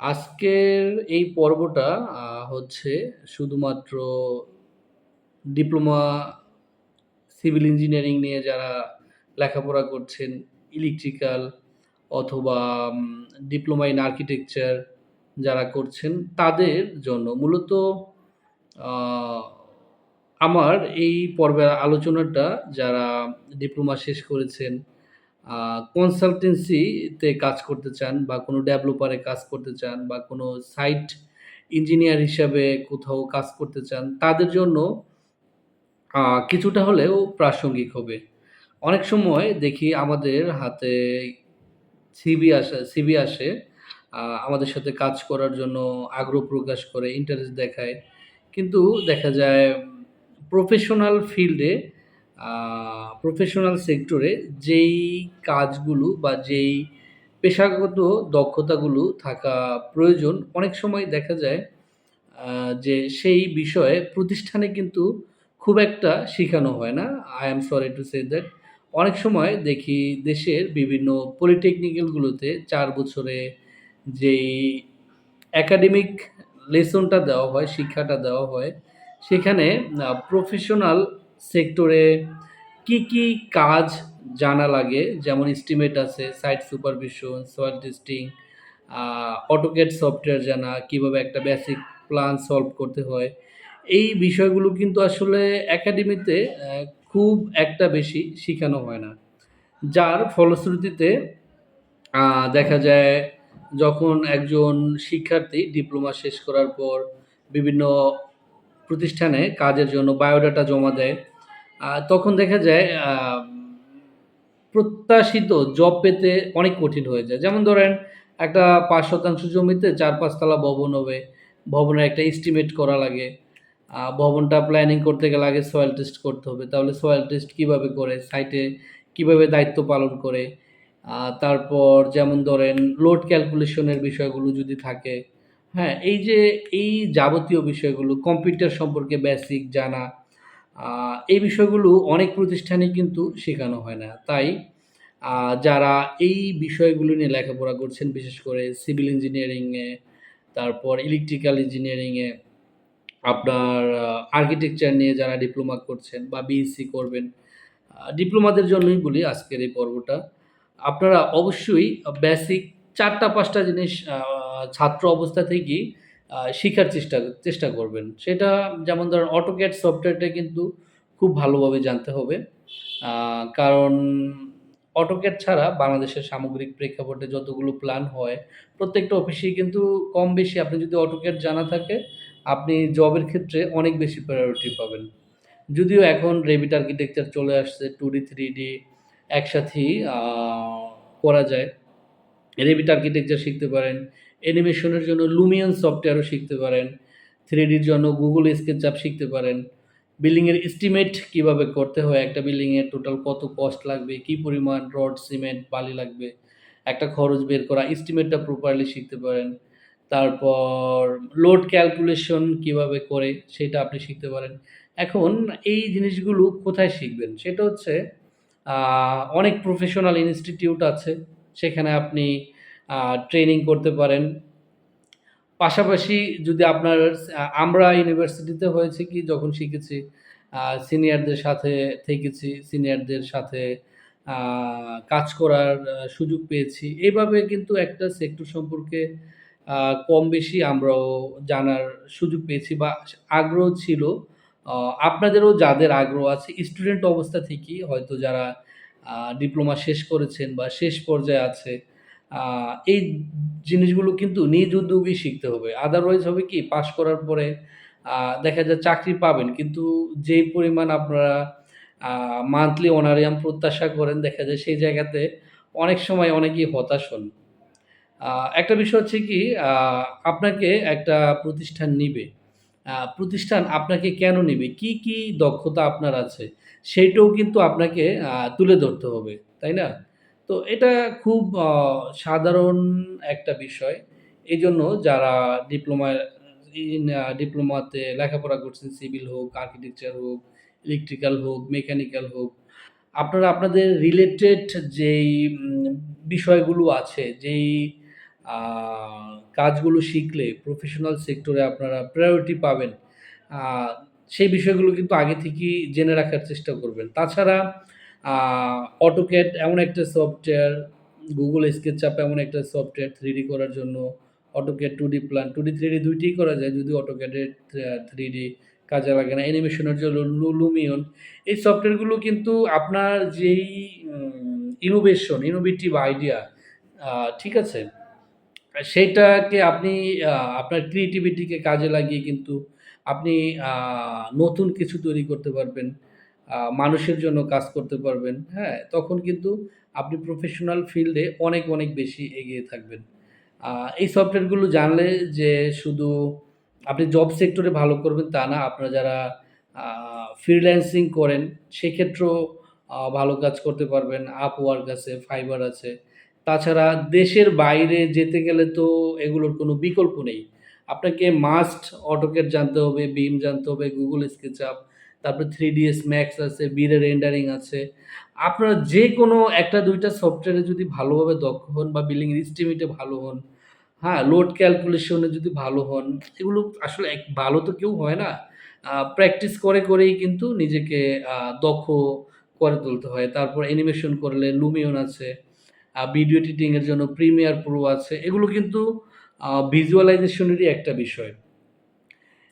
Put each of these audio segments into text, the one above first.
আজকের এই পর্বটা হচ্ছে শুধুমাত্র ডিপ্লোমা সিভিল ইঞ্জিনিয়ারিং নিয়ে যারা লেখাপড়া করছেন, ইলেকট্রিক্যাল অথবা ডিপ্লোমা ইন আর্কিটেকচার যারা করছেন তাদের জন্য। মূলত আমার এই পর্বের আলোচনাটা যারা ডিপ্লোমা শেষ করেছেন, আ কনসালটেন্সি তে কাজ করতে চান বা কোনো ডেভেলপারে কাজ করতে চান বা কোনো সাইট ইঞ্জিনিয়ার হিসাবে কোথাও কাজ করতে চান, তাদের জন্য কিছুটা হলেও প্রাসঙ্গিক হবে। অনেক সময় দেখি আমাদের হাতে সিভি আসে সিভি আসে। আমাদের সাথে কাজ করার জন্য আগ্রহ প্রকাশ করে, ইন্টারেস্ট দেখায়। কিন্তু দেখা যায় প্রফেশনাল ফিল্ডে প্রফেশনাল সেক্টরে যেই কাজগুলো বা যেই পেশাগত দক্ষতাগুলো থাকা প্রয়োজন, অনেক সময় দেখা যায় যে সেই বিষয়ে প্রতিষ্ঠানে কিন্তু খুব একটা শিখানো হয় না। I am sorry to say that অনেক সময় দেখি দেশের বিভিন্ন পলিটেকনিক্যালগুলোতে চার বছরে যেই একাডেমিক লেসনটা দেওয়া হয়, শিক্ষাটা দেওয়া হয়, সেখানে প্রফেশনাল সেক্টরে কি, কি কাজ জানা লাগে যেমন এস্টিমেট আছে, site supervision, soil testing, AutoCAD software জানা, কীভাবে একটা বেসিক প্ল্যান সলভ করতে হয়। এই বিষয়গুলো কিন্তু আসলে একাডেমিতে খুব একটা বেশি শিখানো হয় না। যার ফলশ্রুতিতে দেখা যায় যখন একজন শিক্ষার্থী ডিপ্লোমা শেষ করার পর বিভিন্ন প্রতিষ্ঠানে কাজের জন্য বায়োডাটা জমা দেয়। তখন দেখা যায় প্রত্যাশিত জব পেতে অনেক কঠিন হয়ে যায়। যেমন ধরেন একটা পাঁচ শতাংশ জমিতে চার পাঁচতলা ভবন হবে। ভবনের একটা এস্টিমেট করা লাগে। ভবনটা প্ল্যানিং করতে গেলে আগে সয়েল টেস্ট করতে হবে। তাহলে সয়েল টেস্ট কীভাবে করে, সাইটে কীভাবে দায়িত্ব পালন করে। তারপর যেমন ধরেন লোড ক্যালকুলেশনের বিষয়গুলো যদি থাকে, হ্যাঁ? এই যে এই যাবতীয় বিষয়গুলো কম্পিউটার সম্পর্কে বেসিক জানা, এই বিষয়গুলো অনেক প্রতিষ্ঠানে কিন্তু শেখানো হয় না। তাই যারা এই বিষয়গুলো নিয়ে লেখাপড়া করছেন, বিশেষ করে সিভিল ইঞ্জিনিয়ারিংয়ে তারপর ইলেকট্রিক্যাল ইঞ্জিনিয়ারিংয়ে আপনার আর্কিটেকচার নিয়ে যারা ডিপ্লোমা করছেন বা বিএসসি করবেন, ডিপ্লোমাদের জন্যই বলি আজকের এই পর্বটা। আপনারা অবশ্যই বেসিক চারটা পাঁচটা জিনিস ছাত্র অবস্থা থেকেই শিখার চেষ্টা চেষ্টা করবেন। সেটা যেমন ধরেন AutoCAD সফটওয়্যারটা কিন্তু খুব ভালোভাবে জানতে হবে। কারণ AutoCAD ছাড়া বাংলাদেশের সামগ্রিক প্রেক্ষাপটে যতগুলো প্ল্যান হয়, প্রত্যেকটা অফিসেই কিন্তু কম বেশি আপনি যদি AutoCAD জানা থাকে, আপনি জবের ক্ষেত্রে অনেক বেশি প্রায়োরিটি পাবেন। যদিও এখন Revit আর্কিটেকচার চলে আসছে 2D, 3D একসাথেই করা যায়। Revit আর্কিটেকচার শিখতে পারেন। অ্যানিমেশনের জন্য Lumion সফটওয়্যারও শিখতে পারেন। 3D র জন্য Google SketchUp শিখতে পারেন। বিল্ডিংয়ের এস্টিমেট কীভাবে করতে হয়, একটা বিল্ডিং এর টোটাল কত কস্ট লাগবে, কি পরিমাণ রড, সিমেন্ট, বালি লাগবে, একটা খরচ বের করা, এস্টিমেটটা প্রপারলি শিখতে পারেন। তারপর লোড ক্যালকুলেশন কীভাবে করে সেটা আপনি শিখতে পারেন। এখন এই জিনিসগুলো কোথায় শিখবেন? সেটা হচ্ছে অনেক প্রফেশনাল ইনস্টিটিউট আছে। সেখানে আপনি ট্রেনিং করতে পারেন। পাশাপাশি যদি আপনার আমরা ইউনিভার্সিটিতে হয়েছে কি যখন শিখেছি সিনিয়রদের সাথে থেকেছি, সিনিয়রদের সাথে কাজ করার সুযোগ পেয়েছি। এভাবে কিন্তু একটা সেক্টর সম্পর্কে কম বেশি আমরাও জানার সুযোগ পেয়েছি বা আগ্রহ ছিল। আপনাদেরও যাদের আগ্রহ আছে স্টুডেন্ট অবস্থা থেকেই হয়তো যারা ডিপ্লোমা শেষ করেছেন বা শেষ পর্যায়ে আছে, এই জিনিসগুলো কিন্তু নিজ উদ্যোগেই শিখতে হবে। আদারওয়াইজ হবে কি পাশ করার পরে দেখা যায় চাকরি পাবেন। কিন্তু যেই পরিমাণ আপনারা মান্থলি অনারিয়াম প্রত্যাশা করেন, দেখা যায় সেই জায়গাতে অনেক সময় অনেকেই হতাশ হন। একটা বিষয় হচ্ছে কি আপনাকে একটা প্রতিষ্ঠান নিবে। প্রতিষ্ঠান আপনাকে কেন নিবে? কি, কি দক্ষতা আপনার আছে? সেইটাও কিন্তু আপনাকে তুলে ধরতে হবে। তাই না? তো এটা খুব সাধারণ একটা বিষয়। এই জন্য যারা ডিপ্লোমা ডিপ্লোমাতে লেখাপড়া করছেন, সিভিল হোক, আর্কিটেকচার হোক, ইলেকট্রিক্যাল হোক, মেকানিক্যাল হোক, আপনারা আপনাদের রিলেটেড যেই বিষয়গুলো আছে, যেই কাজগুলো শিখলে প্রফেশনাল সেক্টরে আপনারা প্রায়োরিটি পাবেন সেই বিষয়গুলো কিন্তু আগে থেকেই জেনে রাখার চেষ্টা করবেন। তাছাড়া AutoCAD এমন একটা সফটওয়্যার, Google SketchUp এমন একটা সফটওয়্যার 3D করার জন্য AutoCAD 2D plan, 2D, 3D ২ টিই করা যায় যদি এর আ 3D কাজে লাগে না। অ্যানিমেশনের জন্য লু Lumion এই সফটওয়্যারগুলো কিন্তু আপনার যেই ইনোভেশন, ইনোভেটিভ আইডিয়া ঠিক আছে? আ সেইটাকে আপনি আপনার ক্রিয়েটিভিটিকে কাজে লাগিয়ে কিন্তু আপনি নতুন কিছু তৈরি করতে পারবেন। মানুষের জন্য কাজ করতে পারবেন, হ্যাঁ? তখন কিন্তু আপনি প্রফেশনাল ফিল্ডে অনেক, অনেক বেশি এগিয়ে থাকবেন। এই সফটওয়্যারগুলো জানলে যে শুধু আপনি জব সেক্টরে ভালো করবেন তা না। আপনারা যারা ফ্রিল্যান্সিং করেন সেক্ষেত্রেও ভালো কাজ করতে পারবেন। Upwork আছে, ফাইবার আছে। তাছাড়া দেশের বাইরে যেতে গেলে তো এগুলোর কোনো বিকল্প নেই। আপনাকে মাস্ট অটোকেট জানতে হবে, BIM জানতে হবে, গুগল স্কেচ SketchUp, তারপরে 3ds ম্যাক্স আছে, V-Ray রেন্ডারিং আছে। আপনারা যে কোনো একটা দুইটা সফটওয়্যারে যদি ভালোভাবে দক্ষ হন বা বিলিং এস্টিমেটে ভালো হন, হ্যাঁ? লোড ক্যালকুলেশনে যদি ভালো হন, এগুলো আসলে এক ভালো তো কেউ হয় না। প্র্যাকটিস করে, করেই কিন্তু নিজেকে দক্ষ করে তুলতে হয়। তারপর অ্যানিমেশন করলে Lumion আছে। ভিডিও এডিটিংয়ের জন্য প্রিমিয়ার প্রো আছে। এগুলো কিন্তু আ ভিজুয়ালাইজেশন এরই একটা বিষয়।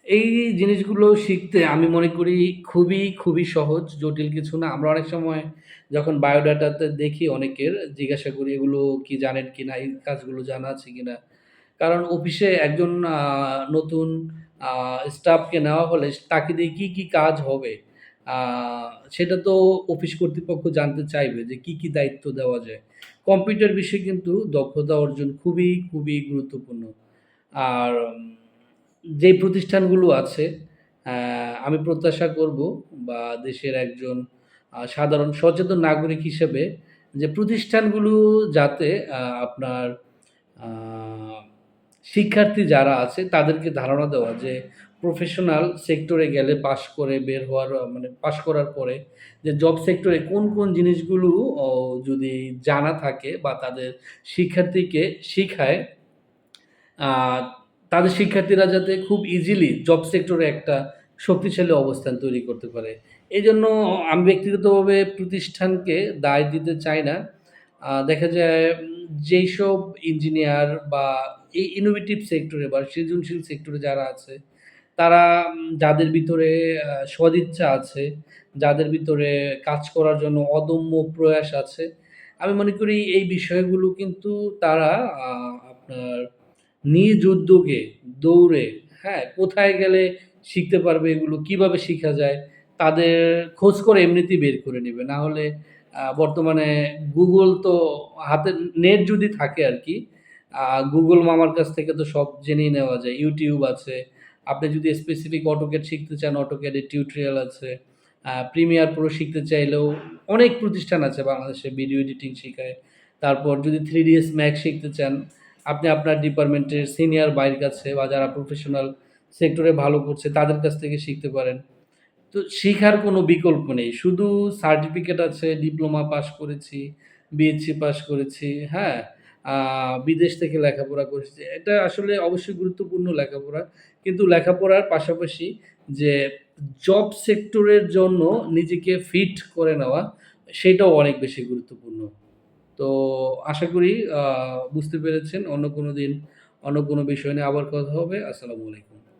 এই জিনিসগুলো শিখতে আমি মনে করি খুবই, খুবই সহজ, জটিল কিছু না। আমরা অনেক সময় যখন বায়োডাটাতে দেখি অনেকের জিজ্ঞাসা করি, "এগুলো কি জানেন কি না এই কাজগুলো জানা আছে কি না কারণ অফিসে একজন নতুন স্টাফকে নেওয়া হলে তাকে দিয়ে কী কী কাজ হবে? সেটা তো অফিস কর্তৃপক্ষ জানতে চাইবে যে কি, কি দায়িত্ব দেওয়া যায়। কম্পিউটার বিষয়ে কিন্তু দক্ষতা অর্জন খুবই, খুবই গুরুত্বপূর্ণ। আর যেই প্রতিষ্ঠানগুলো আছে আমি প্রত্যাশা করব বা দেশের একজন সাধারণ সচেতন নাগরিক হিসেবে যে প্রতিষ্ঠানগুলো যাতে আপনার শিক্ষার্থী যারা আছে তাদেরকে ধারণা দেওয়া যে প্রফেশনাল সেক্টরে গেলে পাশ করে বের হওয়ার মানে পাশ করার পরে যে জব সেক্টরে কোন, কোন জিনিসগুলো যদি জানা থাকে বা তাদের শিক্ষার্থীকে শিখায় তাদের শিক্ষার্থীরা যাতে খুব ইজিলি জব সেক্টরে একটা শক্তিশালী অবস্থান তৈরি করতে পারে। এই জন্য আমি ব্যক্তিগতভাবে প্রতিষ্ঠানকে দায় দিতে চাই না। দেখা যায় যেই সব ইঞ্জিনিয়ার বা এই ইনোভেটিভ সেক্টরে বা সৃজনশীল সেক্টরে যারা আছে, তারা যাদের ভিতরে সদিচ্ছা আছে, যাদের ভিতরে কাজ করার জন্য অদম্য প্রয়াস আছে, আমি মনে করি এই বিষয়গুলো কিন্তু তারা আপনার নিজ উদ্যোগে দৌড়ে, হ্যাঁ? কোথায় গেলে শিখতে পারবে এগুলো, কীভাবে শিখা যায়, তাদের খোঁজ করে এমনিতেই বের করে নেবে না হলে বর্তমানে গুগল তো হাতে নেট যদি থাকে আর কি গুগল মামার কাছ থেকে তো সব জেনেই নেওয়া যায়। ইউটিউব আছে। আপনি যদি স্পেসিফিক AutoCAD শিখতে চান, এর টিউটোরিয়াল আছে। প্রিমিয়ার Pro শিখতে চাইলেও অনেক প্রতিষ্ঠান আছে বাংলাদেশে ভিডিও এডিটিং শিখায়। তারপর যদি 3ds Max শিখতে চান, আপনি আপনার ডিপার্টমেন্টের সিনিয়র ভাইয়ের কাছে বা যারা প্রফেশনাল সেক্টরে ভালো করছে তাদের কাছ থেকে শিখতে পারেন। তো শিখার কোনো বিকল্প নেই। শুধু সার্টিফিকেট আছে, ডিপ্লোমা পাস করেছি, বিএসসি পাস করেছি, হ্যাঁ? বিদেশ থেকে লেখাপড়া করেছি। এটা আসলে অবশ্যই গুরুত্বপূর্ণ লেখাপড়া। কিন্তু লেখাপড়ার পাশাপাশি যে জব সেক্টরের জন্য নিজেকে ফিট করে নেওয়া, সেটাও অনেক বেশি গুরুত্বপূর্ণ। তো আশা করি বুঝতে পেরেছেন। অন্য কোনো দিন, অন্য কোনো বিষয় নিয়ে আবার কথা হবে। আসসালামু আলাইকুম।